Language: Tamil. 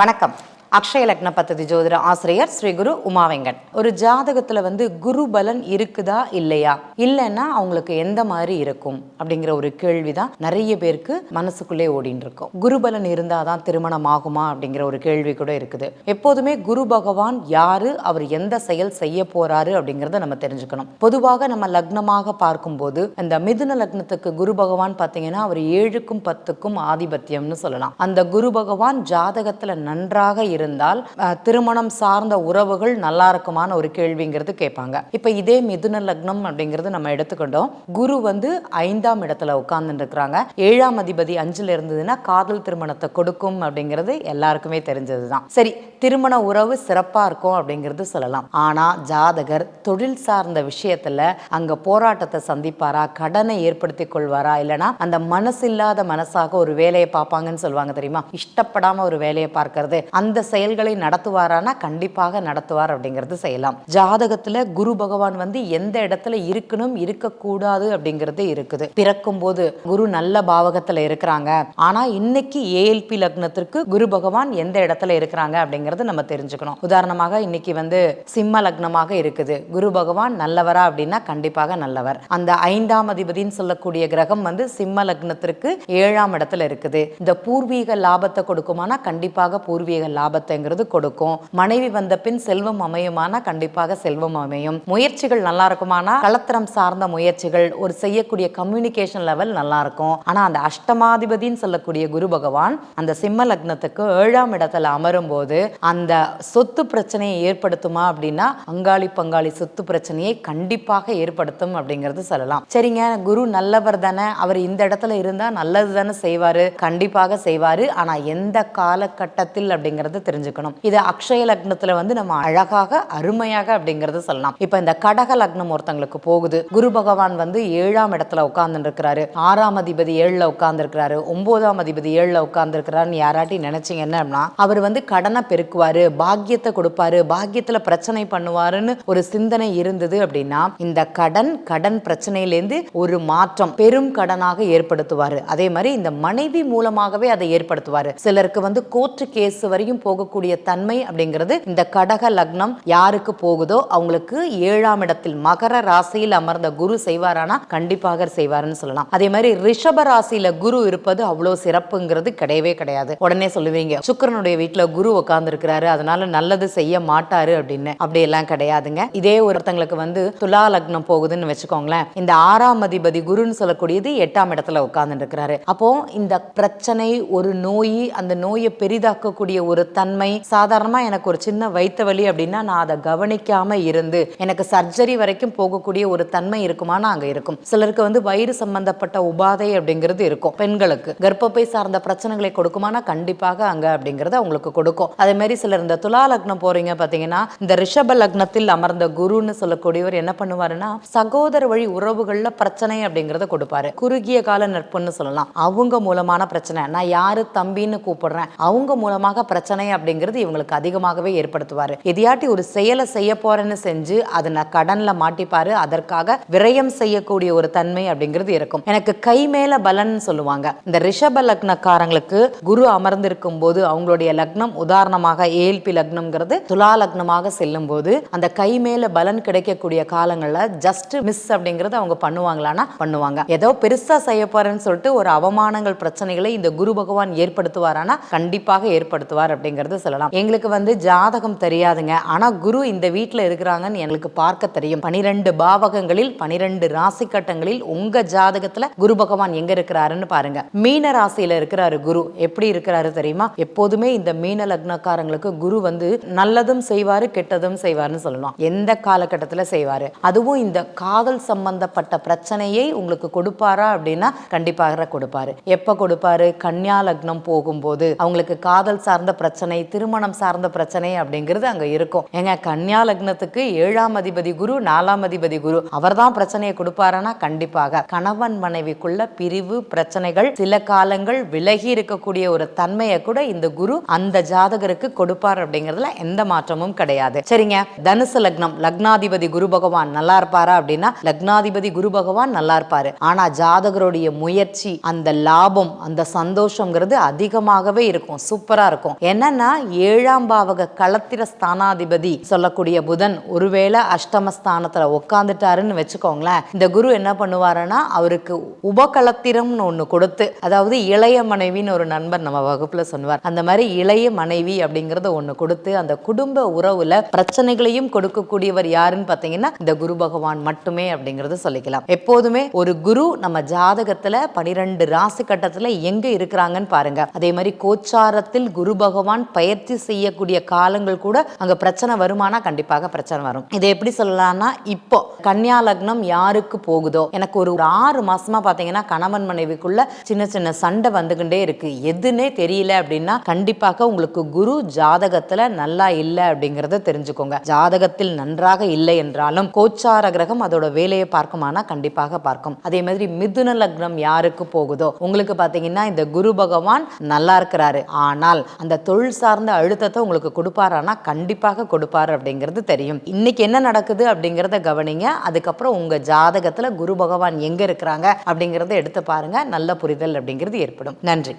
வணக்கம். அக்ஷய லக்ன பத்ததி ஜோதிட ஆசிரியர் ஸ்ரீ குரு உமாவெங்கன். ஒரு ஜாதகத்துல வந்து குரு பலன் இருக்குதா இல்லையா? இல்லைன்னா அவங்களுக்கு எந்த மாதிரி இருக்கும்? அப்படிங்கிற ஒரு கேள்விதான் நிறைய பேருக்கு மனசுக்குள்ளே ஓடின்னு இருக்கும் குரு பலன் இருந்தாதான் திருமணம் ஆகுமா? அப்படிங்கிற ஒரு கேள்வி கூட இருக்குது. எப்போதுமே குரு பகவான் யாரு? அவர் எந்த செயல் செய்ய போறாரு? அப்படிங்கறத நம்ம தெரிஞ்சுக்கணும். பொதுவாக நம்ம லக்னமாக பார்க்கும்போது இந்த மிதுன லக்னத்துக்கு குரு பகவான் பார்த்தீங்கன்னா அவர் ஏழுக்கும் பத்துக்கும் ஆதிபத்தியம்னு சொல்லலாம். அந்த குரு பகவான் ஜாதகத்துல நன்றாக இருந்தால் திருமணம் சார்ந்த உறவுகள் நல்லா இருக்குமான ஒரு கேள்விங்கிறது கேட்பாங்க. இப்போ இதே மிதுன லக்னம் அப்படிங்கிறது நம்ம எடுத்துக்கிட்டோம். குரு வந்து ஐந்தாம் இடத்துல உட்கார்ந்துட்டு இருக்கிறாங்க ஏழாம் அதிபதி அஞ்சில் இருந்ததுன்னா காதல் திருமணத்தை கொடுக்கும் அப்படிங்கிறது எல்லாருக்குமே தெரிஞ்சது தான் சரி திருமண உறவு சிறப்பாக இருக்கும் அப்படிங்கிறது சொல்லலாம். ஆனால் ஜாதகர் தொழில் சார்ந்த விஷயத்தில் அங்கே போராட்டத்தை சந்திப்பாரா கடனை ஏற்படுத்தி கொள்வாரா இல்லைனா அந்த மனசு இல்லாத மனசாக ஒரு வேலையை பார்ப்பாங்கன்னு சொல்லுவாங்க தெரியுமா? இஷ்டப்படாமல் ஒரு வேலையை பார்க்கறது. அந்த செயல்களை நடத்துவாரானா? கண்டிப்பாக நடத்துவார் அப்படிங்கிறது செய்யலாம். ஜாதகத்துல குரு பகவான் வந்து எந்த இடத்துல இருக்கணும் இருக்கக்கூடாது அப்படிங்கிறது இருக்குது. பிறக்கும் போது குரு நல்ல பாவகத்துல இருக்கிறாங்க. ஆனா இன்னைக்கு ஏஎல்பி லக்னத்திற்கு குரு பகவான் எந்த இடத்துல இருக்கிறாங்க அப்படிங்கறது நம்ம தெரிஞ்சுக்கணும். உதாரணமாக இன்னைக்கு வந்து சிம்ம லக்னமாக இருக்குது. குரு பகவான் நல்லவரா அப்படின்னா கண்டிப்பாக நல்லவர். அந்த ஐந்தாம் அதிபதினு சொல்லக்கூடிய கிரகம் வந்து சிம்ம லக்னத்திற்கு ஏழாம் இடத்துல இருக்குது. இந்த பூர்வீக லாபத்தை கொடுக்குமானா கண்டிப்பாக பூர்வீக லாபம் லாபத்தைங்கிறது கொடுக்கும். மனைவி வந்த பின் செல்வம் அமையுமானா கண்டிப்பாக செல்வம் அமையும். முயற்சிகள் நல்லா இருக்குமானா கலத்திரம் சார்ந்த முயற்சிகள் ஒரு செய்யக்கூடிய கம்யூனிகேஷன் லெவல் நல்லா இருக்கும். ஆனா அந்த அஷ்டமாதிபதின்னு சொல்லக்கூடிய குரு பகவான் அந்த சிம்ம லக்னத்துக்கு ஏழாம் இடத்துல அமரும் போது அந்த சொத்து பிரச்சனையை ஏற்படுத்துமா அப்படின்னா அங்காளி பங்காளி சொத்து பிரச்சனையை கண்டிப்பாக ஏற்படுத்தும் அப்படிங்கிறது சொல்லலாம். சரிங்க குரு நல்லவர் தானே அவர் இந்த இடத்துல இருந்தா நல்லது தானே செய்வாரு கண்டிப்பாக செய்வாரு. ஆனா எந்த காலகட்டத்தில் அப்படிங்கிறது தெரிஞ்சுக்கணும். இது அக்ஷய லக்னத்துல வந்து நம்ம அழகாக அருமையாக அப்படிங்கறத சொல்லலாம். இப்ப இந்த கடக லக்னம் ஒருத்தங்களுக்கு போகுது. குரு பகவான் வந்து ஏழாம் இடத்துல உட்கார்ந்து இருக்கிறாரு ஆறாம் அதிபதி ஏழுல உட்கார்ந்து இருக்கிறாரு ஒன்பதாம் அதிபதி ஏழுல உட்கார்ந்து இருக்கிறாருன்னு யாராட்டி நினைச்சீங்க என்ன அவர் வந்து கடனை பெருக்குவாரு பாக்கியத்தை கொடுப்பாரு பாக்கியத்துல பிரச்சனை பண்ணுவாருன்னு ஒரு சிந்தனை இருந்தது அப்படின்னா இந்த கடன் கடன் பிரச்சனையிலேருந்து ஒரு மாற்றம் பெரும் கடனாக ஏற்படுத்துவாரு. அதே மாதிரி இந்த மனைவி மூலமாகவே அதை ஏற்படுத்துவாரு. சிலருக்கு வந்து கோர்ட்டு கேஸ் வரையும் போகக்கூடிய தன்மை அப்படிங்கிறது இந்த கடக லக்னம் யாருக்கு போகுதோ அவங்களுக்கு ஏழாம் இடத்தில் மகர ராசியில் அமர்ந்த குரு செய்வாரானா கண்டிப்பாக செய்வாருன்னு சொல்லலாம். அதே மாதிரி ரிஷப ராசியில குரு இருப்பது அவ்வளவு சிறப்புங்கிறது கிடையவே கிடையாது. உடனே சொல்லுவீங்க சுக்கிரனுடைய வீட்டுல குரு உட்கார்ந்து இருக்கிறாரு அதனால நல்லது செய்ய மாட்டாரு அப்படின்னு. அப்படி எல்லாம் கிடையாதுங்க. இதே ஒருத்தங்களுக்கு வந்து துலா லக்னம் போகுதுன்னு வச்சுக்கோங்களேன். இந்த ஆறாம் அதிபதி குருன்னு சொல்லக்கூடியது எட்டாம் இடத்துல உட்கார்ந்து இருக்கிறாரு அப்போ இந்த பிரச்சனை ஒரு நோய் அந்த நோயை பெரிதாக்கக்கூடிய ஒரு தன் தன்மை. சாதாரணமா எனக்கு ஒரு சின்ன வயிற்று வலி அப்படின்னா நான் அதை கவனிக்காம இருந்து எனக்கு சர்ஜரி வரைக்கும் போகக்கூடிய ஒரு தன்மை இருக்குமானா அங்க இருக்கும். சிலருக்கு வந்து வயிறு சம்பந்தப்பட்ட உபாதை அப்படிங்கிறது இருக்கும். பெண்களுக்கு கர்ப்பப்பை சார்ந்த பிரச்சனைகளை கொடுக்குமானா கண்டிப்பாக அங்க அப்படிங்கறத அவங்களுக்கு கொடுக்கும். அதே மாதிரி சிலர் இந்த துலா லக்னம் போறீங்க பாத்தீங்கன்னா இந்த ரிஷப லக்னத்தில் அமர்ந்த குருன்னு சொல்லக்கூடியவர் என்ன பண்ணுவாருன்னா சகோதர வழி உறவுகள்ல பிரச்சனை அப்படிங்கறத கொடுப்பாரு. குறுகிய கால நட்புன்னு சொல்லலாம். அவங்க மூலமான பிரச்சனை. நான் யாரு தம்பின்னு கூப்பிடுறேன். அவங்க மூலமாக பிரச்சனை அப்படிங்கிறது இவங்களுக்கு அதிகமாகவே ஏற்படுத்துவார். எதையாட்டி ஒரு செயலை செய்ய போறேன்னு செஞ்சு அதை நான் கடனில் மாட்டிப்பாரு அதற்காக விரயம் செய்யக்கூடிய ஒரு தன்மை அப்படிங்கிறது இருக்கும். எனக்கு கை மேல பலன் சொல்லுவாங்க. இந்த ரிஷப லக்னக்காரங்களுக்கு குரு அமர்ந்திருக்கும் போது அவங்களுடைய லக்னம் உதாரணமாக ஏல்பி லக்னம்ங்கிறது துலா லக்னமாக செல்லும் போது அந்த கை மேல பலன் கிடைக்கக்கூடிய காலங்கள்ல ஜஸ்ட் மிஸ் அப்படிங்கறது அவங்க பண்ணுவாங்களானா பண்ணுவாங்க. ஏதோ பெருசா செய்ய போறேன்னு சொல்லிட்டு ஒரு அவமானங்கள் பிரச்சனைகளை இந்த குரு பகவான் ஏற்படுத்துவாரானா? கண்டிப்பாக ஏற்படுத்துவார் அப்படிங்கிறது சொல்லலாம். எங்களுக்கு வந்து ஜாதகம் தெரியாதுங்க. ஆனா குரு இந்த வீட்ல இருக்கிறாங்கன்னு எங்களுக்கு பார்க்க தெரியும். பனிரெண்டு பாவகங்களில் பனிரெண்டு ராசி கட்டங்களில் உங்க ஜாதகத்துல குரு பகவான் எங்க இருக்கிறாருன்னு பாருங்க. மீன ராசியில இருக்கிறாரு குரு. எப்படி இருக்கிறாரு தெரியுமா? எப்போதுமே இந்த மீன லக்னக்காரங்களுக்கு குரு வந்து நல்லதும் செய்வாரு கெட்டதும் செய்வாருன்னு சொல்லலாம் எந்த காலகட்டத்துல செய்வாரு? அதுவும் இந்த காதல் சம்பந்தப்பட்ட பிரச்சனையை உங்களுக்கு கொடுப்பாரா அப்படின்னா கண்டிப்பாக கொடுப்பாரு. எப்ப கொடுப்பாரு? கன்னியா லக்னம் போகும்போது. அவங்களுக்கு காதல் சார்ந்த பிரச்சனை திருமணம் சார்ந்த பிரச்சனை அப்படிங்கிறது அங்க இருக்கும். ஏங்க கன்னியா லக்னத்துக்கு ஏழாம் அதிபதி குரு நாலாம் அதிபதி குரு அவர்தான் பிரச்சனையை கொடுப்பாருன்னா கண்டிப்பாக. கணவன் மனைவிக்குள்ள பிரிவு பிரச்சனைகள் சில காலங்கள் விலகி இருக்கக்கூடிய ஒரு தன்மையை கூட இந்த குரு அந்த ஜாதகருக்கு கொடுப்பார் அப்படிங்கிறதுல எந்த மாற்றமும் கிடையாது. சரிங்க தனுசு லக்னம் லக்னாதிபதி குரு பகவான் நல்லா இருப்பாரா அப்படின்னா லக்னாதிபதி குரு பகவான் நல்லா இருப்பாரு. ஆனா ஜாதகருடைய முயற்சி அந்த லாபம் அந்த சந்தோஷங்கிறது அதிகமாகவே இருக்கும் சூப்பரா இருக்கும். ஏன்னா என்னன்னா ஏழாம் பாவக களத்திர ஸ்தானாதிபதி சொல்லக்கூடிய புதன் ஒருவேளை அஷ்டமஸ்தானத்துல உட்காந்துட்டாருன்னு வச்சுக்கோங்களேன். இந்த குரு என்ன பண்ணுவாருன்னா அவருக்கு உபகலத்திரம்னு ஒண்ணு கொடுத்து அதாவது இளைய மனைவின்னு ஒரு நண்பர் நம்ம வகுப்புல சொன்னார் அந்த மாதிரி இளைய மனைவி அப்படிங்கறத ஒண்ணு கொடுத்து அந்த குடும்ப உறவுல பிரச்சனைகளையும் கொடுக்கக்கூடியவர் யாருன்னு பாத்தீங்கன்னா இந்த குரு பகவான் மட்டுமே அப்படிங்கறத சொல்லிக்கலாம். எப்போதுமே ஒரு குரு நம்ம ஜாதகத்துல பனிரெண்டு ராசி கட்டத்துல எங்க இருக்கிறாங்கன்னு பாருங்க. அதே மாதிரி கோச்சாரத்தில் குரு பகவான் பயிற்சி செய்யக்கூடிய காலங்கள் கூட அங்க பிரச்சனை வருமானா கண்டிப்பாக பிரச்சனை வரும். இதை எப்படி சொல்லலாம்னா இப்போ கன்னியா லக்னம் யாருக்கு போகுதோ எனக்கு ஒரு ஒரு ஆறு மாசமா பாத்தீங்கன்னா கணவன் மனைவிக்குள்ள சின்ன சின்ன சண்டை வந்துகிட்டே இருக்கு. எதுன்னே தெரியல அப்படின்னா கண்டிப்பாக உங்களுக்கு குரு ஜாதகத்துல நல்லா இல்லை அப்படிங்கறத தெரிஞ்சுக்கோங்க. ஜாதகத்தில் நன்றாக இல்லை என்றாலும் கோச்சார கிரகம் அதோட வேலையை பார்க்குமானா கண்டிப்பாக பார்க்கும். அதே மாதிரி மிதுன லக்னம் யாருக்கு போகுதோ உங்களுக்கு பாத்தீங்கன்னா இந்த குரு பகவான் நல்லா இருக்கிறாரு. ஆனால் அந்த தொழில் சார்ந்த அழுத்தத்தை உங்களுக்கு கொடுப்பாரானா? கண்டிப்பாக கொடுப்பாரு அப்படிங்கிறது தெரியும். இன்னைக்கு என்ன நடக்குது அப்படிங்கிறத கவனிங்க. அதுக்கப்புறம் உங்க ஜாதகத்துல குரு பகவான் எங்க இருக்கிறாங்க அப்படிங்கறத எடுத்து பாருங்க. நல்ல புரிதல் அப்படிங்கிறது ஏற்படும். நன்றி.